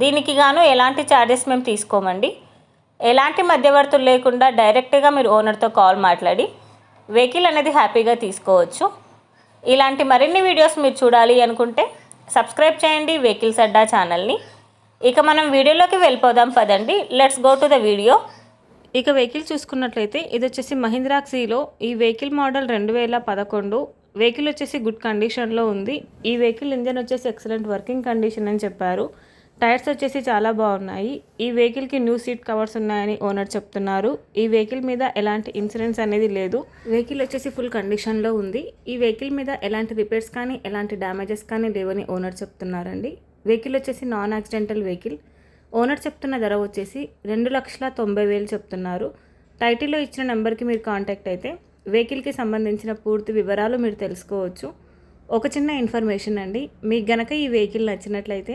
దీనికి గాను ఎలాంటి ఛార్జెస్ మేము తీసుకోమండి. ఎలాంటి మధ్యవర్తులు లేకుండా డైరెక్ట్గా మీరు ఓనర్తో కాల్ మాట్లాడి వెహికల్ అనేది హ్యాపీగా తీసుకోవచ్చు. ఇలాంటి మరిన్ని వీడియోస్ మీరు చూడాలి అనుకుంటే సబ్స్క్రైబ్ చేయండి వెహికల్స్ అడ్డా ఛానల్ని ఇక మనం వీడియోలోకి వెళ్ళిపోదాం పదండి. Let's go to the video ఇక వెహికల్ చూసుకున్నట్లయితే ఇది వచ్చేసి మహీంద్రాక్సీలో ఈ వెహికల్ మోడల్ రెండు వేల పదకొండు. వెహికల్ వచ్చేసి గుడ్ కండిషన్లో ఉంది. ఈ వెహికల్ ఇంజన్ వచ్చేసి ఎక్సలెంట్ వర్కింగ్ కండిషన్ అని చెప్పారు. టైర్స్ వచ్చేసి చాలా బాగున్నాయి. ఈ వెహికల్కి న్యూ సీట్ కవర్స్ ఉన్నాయని ఓనర్ చెప్తున్నారు. ఈ వెహికల్ మీద ఎలాంటి ఇన్సూరెన్స్ అనేది లేదు. వెహికల్ వచ్చేసి ఫుల్ కండిషన్లో ఉంది. ఈ వెహికల్ మీద ఎలాంటి రిపేర్స్ కానీ ఎలాంటి డ్యామేజెస్ కానీ లేవని ఓనర్ చెప్తున్నారండి. వెహికల్ వచ్చేసి నాన్ యాక్సిడెంటల్ వెహికల్. ఓనర్ చెప్తున్న ధర వచ్చేసి రెండు లక్షల తొంభై వేలు చెప్తున్నారు. టైటిల్లో ఇచ్చిన నెంబర్కి మీరు కాంటాక్ట్ అయితే వెహికల్కి సంబంధించిన పూర్తి వివరాలు మీరు తెలుసుకోవచ్చు. ఒక చిన్న ఇన్ఫర్మేషన్ అండి. మీకు గనక ఈ వెహికల్ నచ్చినట్లయితే